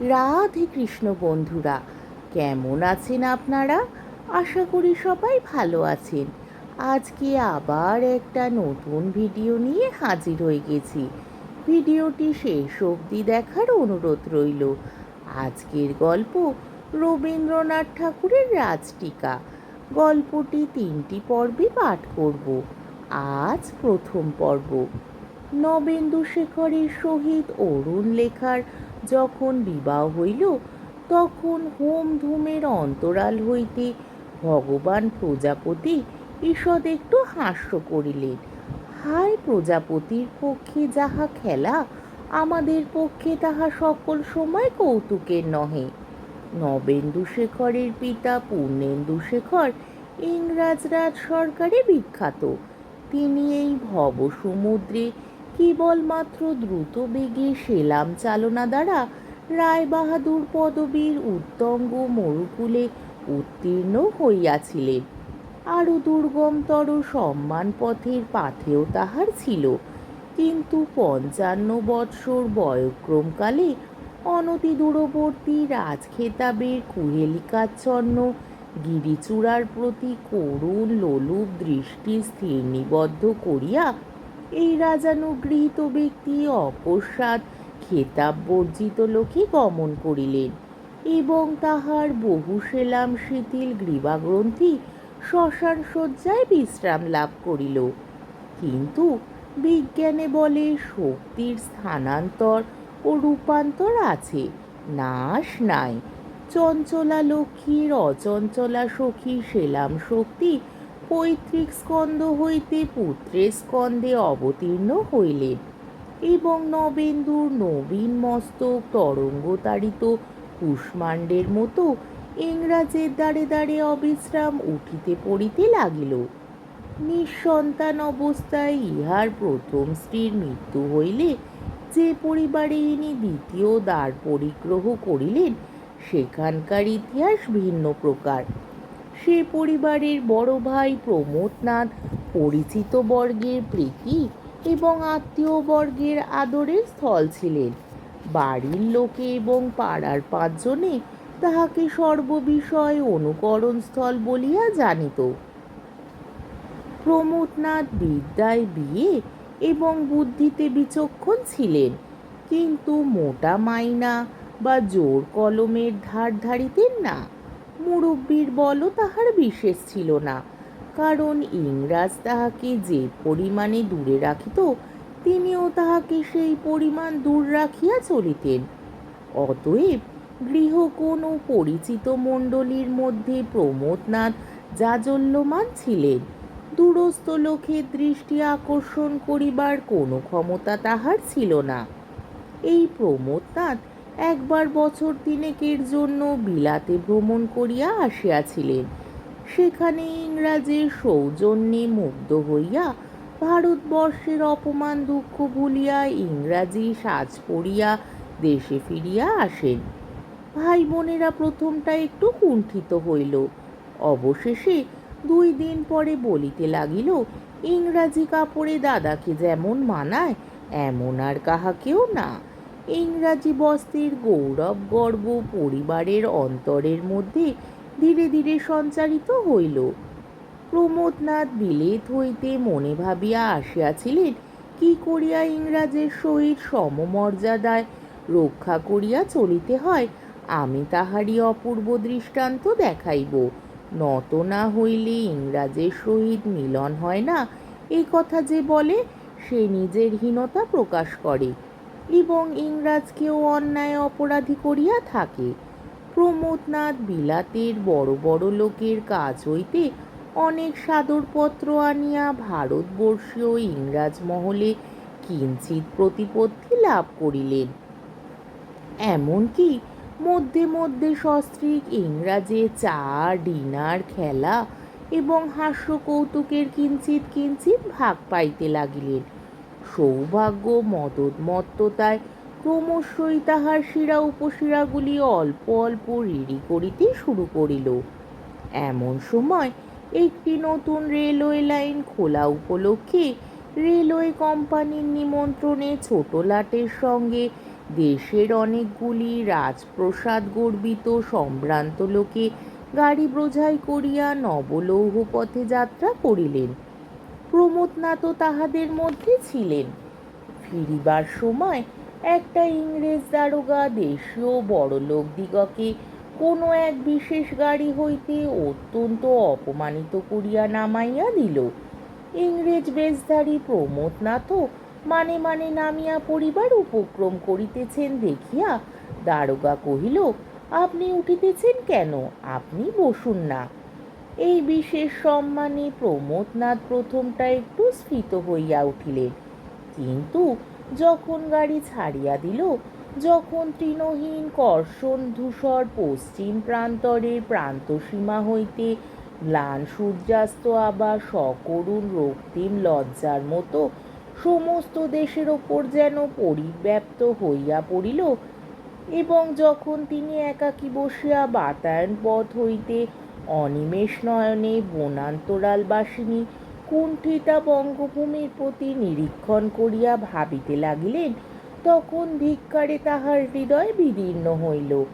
রাধে কৃষ্ণ বন্ধুরা, কেমন আছেন আপনারা? আশা করি সবাই ভালো আছেন। আজকে আবার একটা নতুন ভিডিও নিয়ে হাজির হয়ে গেছি। ভিডিওটি শেষ অবধি দেখার অনুরোধ রইল। আজকের গল্প রবীন্দ্রনাথ ঠাকুরের রাজটিকা। গল্পটি তিনটি পর্বে পাঠ করব। আজ প্রথম পর্ব। নবেন্দু শেখরের সহিত অরুণ লেখার যখন বিবাহ হইল, তখন হোম ধুমের অন্তরাল হইতে ভগবান প্রজাপতি ঈষৎ একটু হাস্য করিলেন। হায় প্রজাপতির পক্ষে যাহা খেলা, আমাদের পক্ষে তাহা সকল সময় কৌতুকের নহে। নবেন্দু শেখরের পিতা পূর্ণেন্দু শেখর ইংরাজ রাজ সরকারে বিখ্যাত। তিনি এই ভবসমুদ্রে সমুদ্রে কেবলমাত্র দ্রুত বেগে সেলাম চালনা দ্বারা রায়বাহাদুর পদবীর উত্তঙ্গ মরুকুলে উত্তীর্ণ হইয়াছিলেন আরও দুর্গমতর সম্মান পথের পাথেও তাহার ছিল। কিন্তু পঞ্চান্ন বৎসর বয়ক্রমকালে অনতি দূরবর্তী রাজখেতাবের কুহেলিকাচ্ছন্ন গিরিচূড়ার প্রতি করুণ লোলুপ দৃষ্টি স্থির নিবদ্ধ করিয়া এই রাজানুগৃহীত ব্যক্তি অকস্মাৎ খেতাব বর্জিত লোকে গমন করিলেন এবং তাহার বহু সেলাম শিথিল গ্রীবাগ্রন্থি শ্মশান শয্যায় বিশ্রাম লাভ করিল। কিন্তু বিজ্ঞানে বলে শক্তির স্থানান্তর ও রূপান্তর আছে, নাশ নাই। চঞ্চলা লক্ষ্মীর অচঞ্চলা সখী সেলাম শক্তি পৈতৃক স্কন্ধ হইতে পুত্রের স্কন্দে অবতীর্ণ হইলেন এবং নবেন্দুর নবীন মস্তক তরঙ্গতাড়িত কুষ্মাণ্ডের মতো ইংরাজের দ্বারে দ্বারে অবিশ্রাম উঠিতে পড়িতে লাগিল। নিঃসন্তান অবস্থায় ইহার প্রথম স্ত্রীর মৃত্যু হইলে যে পরিবারে ইনি দ্বিতীয় দ্বার পরিগ্রহ করিলেন, সেখানকার ইতিহাস ভিন্ন প্রকার। সে পরিবারের বড় ভাই প্রমোদনাথ পরিচিত বর্গের প্রীতি এবং আত্মীয় বর্গের আদরের স্থল ছিলেন। বাড়ির লোকে এবং পাড়ার পাঁচজনে তাহাকে সর্ববিষয় অনুকরণ স্থল বলিয়া জানিত। প্রমোদনাথ বিদ্যায় বিয়ে এবং বুদ্ধিতে বিচক্ষণ ছিলেন, কিন্তু মোটা মাইনা বা জোর কলমের ধার ধারিতেন না। মুরব্বীর বলও তাহার বিশেষ ছিল না। কারণ ইংরাজ তাহাকে যে পরিমাণে দূরে রাখিত, তিনিও তাহাকে সেই পরিমাণ দূর রাখিয়া চলিতেন। অতএব গৃহকোণ ও পরিচিত মণ্ডলীর মধ্যে প্রমোদনাথ জাজল্যমান ছিলেন। দূরস্থ লোকের দৃষ্টি আকর্ষণ করিবার কোনো ক্ষমতা তাহার ছিল না। এই প্রমোদনাথ একবার বছর তিনেকের জন্য বিলাতে ভ্রমণ করিয়া আসিয়াছিলেন। সেখানে ইংরাজের সৌজন্যে মুগ্ধ হইয়া ভারতবর্ষের অপমান দুঃখ ভুলিয়া ইংরাজি সাজ পড়িয়া দেশে ফিরিয়া আসেন। ভাই বোনেরা প্রথমটা একটু কুণ্ঠিত হইল। অবশেষে দুই দিন পরে বলিতে লাগিল, ইংরাজি কাপড়ে দাদাকে যেমন মানায়, এমন আর কাহাকেও না। ইংরাজি বস্ত্রের গৌরব গর্ব পরিবারের অন্তরের মধ্যে ধীরে ধীরে সঞ্চারিত হইল। প্রমোদনাথ বিলেত হইতে মনে ভাবিয়া আসিয়াছিলেন, কি করিয়া ইংরাজের সহিত সমমর্যাদায় রক্ষা করিয়া চলিতে হয়, আমি তাহারই অপূর্ব দৃষ্টান্ত দেখাইব। নত না হইলে ইংরাজের সহিত মিলন হয় না। এই কথা যে বলে, সে নিজের হীনতা প্রকাশ করে। এবং ইংরাজকেও অন্যায় অপরাধী করিয়া থাকে। প্রমোদনাথ বিলাতের বড় বড় লোকের কাজ হইতে অনেক সাদরপত্র আনিয়া ভারতবর্ষীয় ইংরাজ মহলে কিঞ্চিত প্রতিপত্তি লাভ করিলেন। এমনকি মধ্যে মধ্যে সস্ত্রীক ইংরাজে চা, ডিনার, খেলা এবং হাস্য কৌতুকের কিঞ্চিত কিঞ্চিত ভাগ পাইতে লাগিলেন। সৌভাগ্য মদোন্মত্ততায় ক্রমশই তাহার শিরা উপশিরাগুলি অল্প অল্প রিড়ি করিতে শুরু করিল। এমন সময় একটি নতুন রেলওয়ে লাইন খোলা উপলক্ষে রেলওয়ে কোম্পানির নিমন্ত্রণে ছোট লাটের সঙ্গে দেশের অনেকগুলি রাজপ্রসাদ গর্বিত সম্ভ্রান্ত লোকে গাড়ি বোঝাই করিয়া নবলৌহ পথে যাত্রা করিলেন। প্রমোদনাথও তাহাদের মধ্যে ছিলেন। ফিরিবার সময় একটা ইংরেজ দারোগা দেশীয় বড়লোক দিগকে কোনো এক বিশেষ গাড়ি হইতে অত্যন্ত অপমানিত করিয়া নামাইয়া দিল। ইংরেজ বেশধারী প্রমোদনাথও মানে মানে নামিয়া পড়িবার উপক্রম করিতেছেন দেখিয়া দারোগা কহিল, আপনি উঠিতেছেন কেন? আপনি বসুন না। এই বিশেষ সম্মানে প্রমোদনাথ প্রথমটা একটু স্ফীত হইয়া উঠিলেন। কিন্তু যখন গাড়ি ছাড়িয়া দিল, যখন তৃণহীন কর্ষণ ধূসর পশ্চিম প্রান্তরের প্রান্তসীমা হইতে ম্লান সূর্যাস্ত আবার সকরুণ রক্তিম লজ্জার মতো সমস্ত দেশের ওপর যেন পরিব্যাপ্ত হইয়া পড়িল, এবং যখন তিনি একাকী বসিয়া বাতায়ন পথ হইতে অনিমেষ নয়নে বনান্তরালবাসিনী কুণ্ঠিতা বঙ্গভূমির প্রতি নিরীক্ষণ করিয়া ভাবিতে লাগিলেন, তখন ধিক্কারে তাহার হৃদয় বিদীর্ণ হইল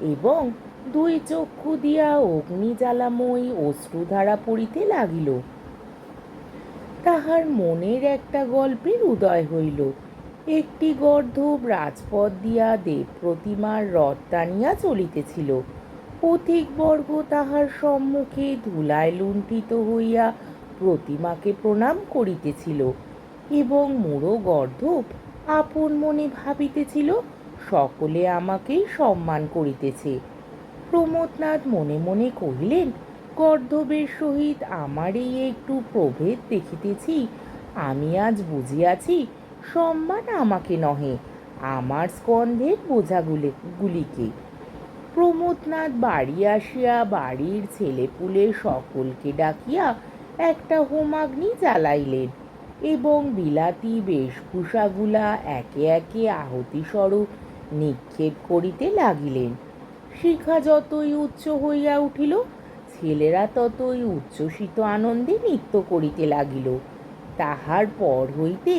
এবং দুই চক্ষু দিয়া অগ্নিজ্বালাময়ী অশ্রুধারা পড়িতে লাগিল। তাহার মনের একটা গল্পের উদয় হইল। একটি গর্ধব রাজপথ দিয়া দেব প্রতিমার রথ টানিয়া চলিতেছিল। পথিকবর্গ তাহার সম্মুখে ধুলায় লুণ্ঠিত হইয়া প্রতিমাকে প্রণাম করিতেছিল এবং মুড়ো গর্ধব আপন মনে ভাবিতেছিল, সকলে আমাকেই সম্মান করিতেছে। প্রমোদনাথ মনে মনে কহিলেন, গর্ধবের সহিত আমার এই একটু প্রভেদ দেখিতেছি, আমি আজ বুঝিয়াছি সম্মান আমাকে নহে, আমার স্কন্ধের বোঝাগুলি গুলিকে। প্রমোদনাথ বাড়ি আসিয়া বাড়ির ছেলেপুলে সকলকে ডাকিয়া একটা হোমাগ্নি জ্বালাইলেন এবং বিলাতি বেশভূষাগুলা একে একে আহতিস্বরূপ নিক্ষেপ করিতে লাগিলেন। শিখা যতই উচ্চ হইয়া উঠিল, ছেলেরা ততই উচ্ছ্বসিত আনন্দে নৃত্য করিতে লাগিল। তাহার পর হইতে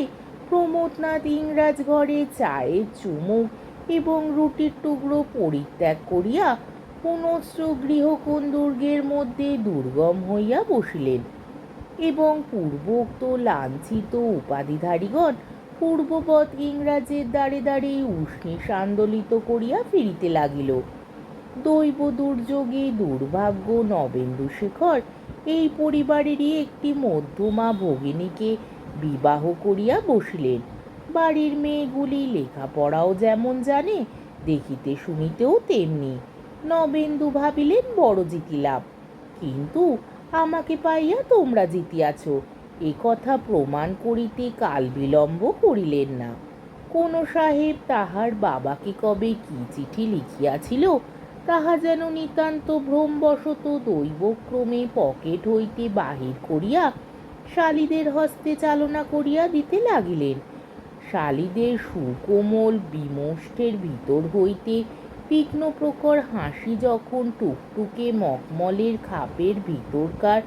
প্রমোদনাথ ইংরাজ ঘরে চায়ের চুমুক এবং রুটির টুকরো পরিত্যাগ করিয়া পুনশ্চ গৃহকোণ দুর্গের মধ্যে দুর্গম হইয়া বসিলেন এবং পূর্বোক্ত লাঞ্ছিত উপাধিধারীগণ পূর্ববৎ ইংরাজের দ্বারে দ্বারে উষ্ণীষ আন্দোলিত করিয়া ফিরিতে লাগিল। দৈব দুর্যোগে দুর্ভাগ্য নবেন্দু শেখর এই পরিবারেরই একটি মধ্যমা ভগিনীকে বিবাহ করিয়া বসিলেন। বাড়ির মেয়েগুলি লেখাপড়াও যেমন জানে, দেখিতে শুনিতেও তেমনি। নবেন্দু ভাবিলেন, বড় জিতিলাম কিন্তু আমাকে পাইয়া তোমরা জিতিয়াছ। এ কথা প্রমাণ করিতে কাল বিলম্ব করিলেন না। কোন সাহেব তাহার বাবাকে কবে কি চিঠি লিখিয়াছিল, তাহা যেন নিতান্ত ভ্রমবশত দৈবক্রমে পকেট হইতে বাহির করিয়া শালীদের হস্তে চালনা করিয়া দিতে লাগিলেন। শালীদের সুকোমল বিমষ্টের ভিতর হইতে তীক্ষ্ণ প্রখর হাসি যখন টুকটুকে মকমলের খাপের ভিতরকার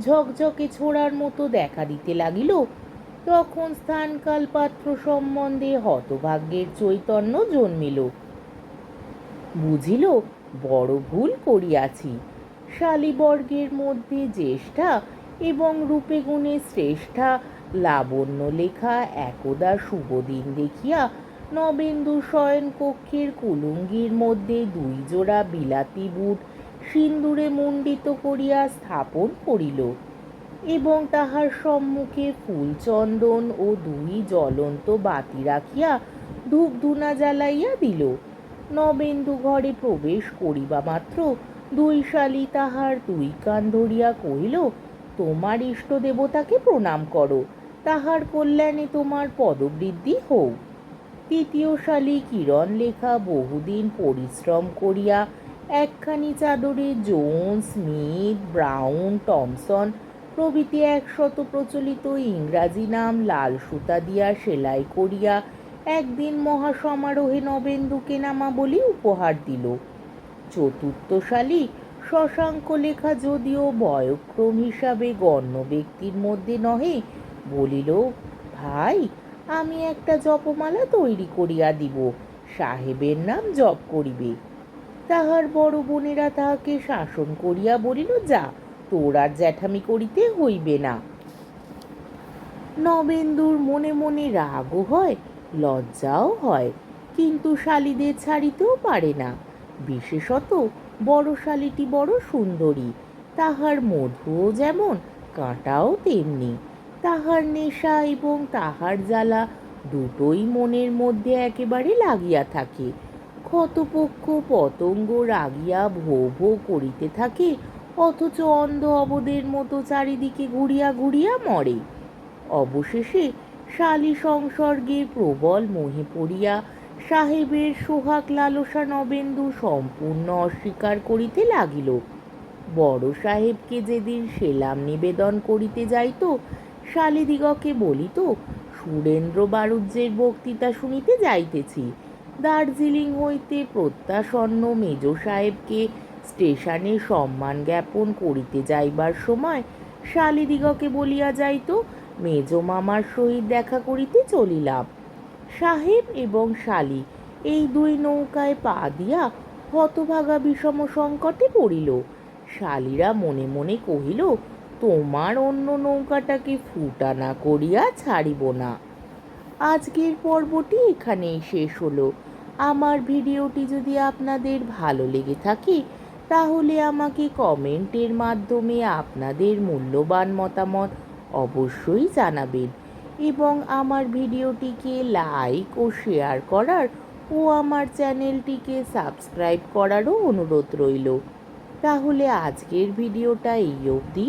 ঝকঝকে ছোড়ার মতো দেখা দিতে লাগিল, তখন স্থানকাল পাত্র সম্বন্ধে হতভাগ্যের চৈতন্য জন্মিল। বুঝিল, বড় ভুল করিয়াছি। শালিবর্গের মধ্যে জ্যেষ্ঠা এবং রূপে গুণে শ্রেষ্ঠা লাবণ্য লেখা একদা শুভদিন দেখিয়া নবেন্দু শয়ন কক্ষের কুলুঙ্গির মধ্যে দুই জোড়া বিলাতি বুট সিন্দুরে মণ্ডিত করিয়া স্থাপন করিল এবং তাহার সম্মুখে ফুলচন্দন ও দুই জ্বলন্ত বাতি রাখিয়া ধূপ ধুনা জ্বালাইয়া দিল। নবেন্দু ঘরে প্রবেশ করিবা মাত্র দুই শালী তাহার দুই কান ধরিয়া কহিল, তোমার ইষ্ট দেবতাকে প্রণাম করো। তাহার কল্যাণে তোমার পদবৃদ্ধি হোক। তৃতীয় শালী কিরণ লেখা বহুদিন পরিশ্রম করিয়া একখানি চাদরে জোন্স স্মিথ ব্রাউন, টমসন প্রভৃতি একশত প্রচলিত ইংরাজি নাম লাল সুতা দিয়া সেলাই করিয়া একদিন মহাসমারোহে নবেন্দুকে নামা নামাবলি উপহার দিল। চতুর্থ শালী শশাঙ্ক লেখা যদিও বয়ক্রম হিসাবে গণ্য ব্যক্তির মধ্যে নহে বলিল, ভাই, আমি একটা জপমালা তৈরি করিয়া দিব। সাহেবের নাম জপ করিবে। তাহার বড় বোনেরা তাহাকে শাসন করিয়া বলিল, যা, তোর আর জ্যাঠামি করিতে হইবে না। নবেন্দুর মনে মনে রাগও হয়, লজ্জাও হয়, কিন্তু শালিদের ছাড়িতেও পারে না। বিশেষত বড় শালিটি বড় সুন্দরী, তাহার মধুও যেমন, কাঁটাও তেমনি। তাহার নেশা এবং তাহার জ্বালা দুটোই মনের মধ্যে একেবারে লাগিয়া থাকে। ক্ষতপক্ষ পতঙ্গ রাগিয়া ভো ভো করিতে থাকে, অথচ অন্ধ অবদের মতো চারিদিকে ঘুরিয়া ঘুরিয়া মরে। অবশেষে শালী সংসর্গের প্রবল মোহে পড়িয়া সাহেবের সোহাগ লালসা নবেন্দু সম্পূর্ণ অস্বীকার করিতে লাগিল। বড় সাহেবকে যেদিন সেলাম নিবেদন করিতে যাইত শালিদিগকে বলিত, সুরেন্দ্র বারুজ্যের বক্তৃতা শুনিতে যাইতেছি। দার্জিলিং হইতে প্রত্যাসন্ন মেজ সাহেবকে স্টেশনে সম্মান জ্ঞাপন করিতে যাইবার সময় শালিদিগকে বলিয়া যাইত, মেজ মামার সহিত দেখা করিতে চলিলাম। সাহেব এবং শালি এই দুই নৌকায় পা দিয়া হতভাগা বিষম সংকটে পড়িল। শালিরা মনে মনে কহিল তোমার অন্য নৌকাটাকে ফুটা না করিয়া ছাড়িব না? আজকের পর্বটি এখানেই শেষ হলো। আমার ভিডিওটি যদি আপনাদের ভালো লেগে থাকে, তাহলে আমাকে কমেন্টের মাধ্যমে আপনাদের মূল্যবান মতামত অবশ্যই জানাবেন এবং আমার ভিডিওটিকে লাইক ও শেয়ার করার ও আমার চ্যানেলটিকে সাবস্ক্রাইব করারও অনুরোধ রইল। তাহলে আজকের ভিডিওটা এই অবধি।